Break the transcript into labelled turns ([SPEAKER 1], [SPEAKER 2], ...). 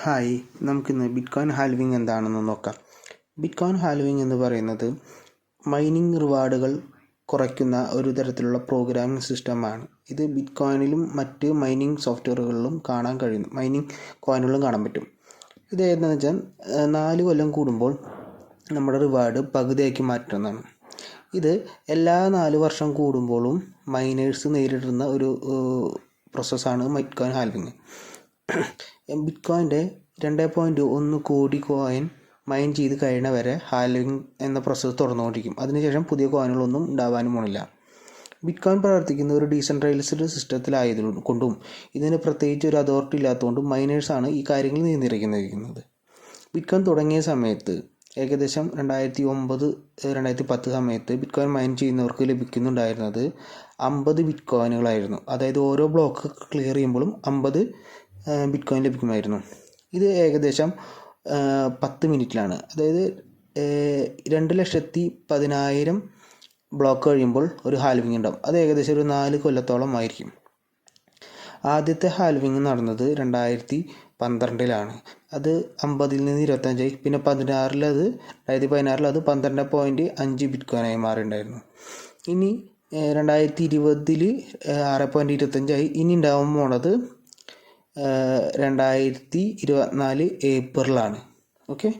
[SPEAKER 1] Hi നമുക്കിന്ന് bitcoin ഹാൽവിങ് എന്താണെന്ന് നോക്കാം. ബിറ്റ്കോയിൻ ഹാൽവിങ് എന്ന് പറയുന്നത് മൈനിങ് റിവാർഡുകൾ കുറയ്ക്കുന്ന ഒരു തരത്തിലുള്ള പ്രോഗ്രാമിംഗ് സിസ്റ്റമാണ്. ഇത് ബിറ്റ്കോയിനിലും മറ്റ് മൈനിങ് സോഫ്റ്റ്വെയറുകളിലും കാണാൻ കഴിയും മൈനിങ് കോയിനുകളിലും കാണാൻ പറ്റും. ഇത് ഏതെന്ന് വെച്ചാൽ നാല് കൊല്ലം കൂടുമ്പോൾ നമ്മുടെ റിവാർഡ് പകുതിയാക്കി മാറ്റുന്നതാണ്. ഇത് എല്ലാ നാല് വർഷം കൂടുമ്പോഴും മൈനേഴ്സ് നേരിടുന്ന ഒരു പ്രോസസ്സാണ് ബിറ്റ്കോയിൻ ഹാൽവിങ്. ബിറ്റ്കോയിന്റെ രണ്ട് പോയിന്റ് ഒന്ന് കോടി കോയിൻ മൈൻ ചെയ്ത് കഴിയണ വരെ ഹാൽവിങ് എന്ന പ്രോസസ്സ് തുടർന്നുകൊണ്ടിരിക്കും. അതിനുശേഷം പുതിയ കോയിനുകളൊന്നും ഉണ്ടാവാനും പോണില്ല. ബിറ്റ്കോയിൻ പ്രവർത്തിക്കുന്ന ഒരു ഡീസെൻട്രലൈസ്ഡ് സിസ്റ്റത്തിലായത് കൊണ്ടും ഇതിന് പ്രത്യേകിച്ച് ഒരു അതോറിറ്റി ഇല്ലാത്തതുകൊണ്ടും മൈനേഴ്സാണ് ഈ കാര്യങ്ങൾ നിയന്ത്രിക്കുന്നത് ബിറ്റ്കോയിൻ തുടങ്ങിയ സമയത്ത് ഏകദേശം രണ്ടായിരത്തി ഒമ്പത് രണ്ടായിരത്തി പത്ത് സമയത്ത് ബിറ്റ്കോയിൻ മൈൻ ചെയ്യുന്നവർക്ക് ലഭിക്കുന്നുണ്ടായിരുന്നത് അമ്പത് ബിറ്റ്കോയിനുകളായിരുന്നു. അതായത് ഓരോ ബ്ലോക്ക് ക്ലിയർ ചെയ്യുമ്പോഴും അമ്പത് ബിറ്റ് കോയിൻ ലഭിക്കുമായിരുന്നു. ഇത് ഏകദേശം പത്ത് മിനിറ്റിലാണ്. അതായത് രണ്ട് ലക്ഷത്തി പതിനായിരം ബ്ലോക്ക് കഴിയുമ്പോൾ ഒരു ഹാൽവിങ് ഉണ്ടാവും. അത് ഏകദേശം ഒരു നാല് കൊല്ലത്തോളം ആയിരിക്കും. ആദ്യത്തെ ഹാൽവിങ് നടന്നത് രണ്ടായിരത്തി പന്ത്രണ്ടിലാണ്. അത് അമ്പതിൽ നിന്ന് ഇരുപത്തഞ്ചായി. പിന്നെ പതിനാറിൽ അത് രണ്ടായിരത്തി പതിനാറിൽ അത് പന്ത്രണ്ട് പോയിന്റ് അഞ്ച് ബിറ്റ് കോയിനായി മാറിയിട്ടുണ്ടായിരുന്നു ഇനി രണ്ടായിരത്തി ഇരുപതിൽ ആറ് പോയിന്റ് ഇരുപത്തഞ്ചായി. ഇനി ഉണ്ടാവാൻ പോണത് രണ്ടായിരത്തി ഇരുപത്തിനാല് ഏപ്രിലാണ്. ഓക്കെ?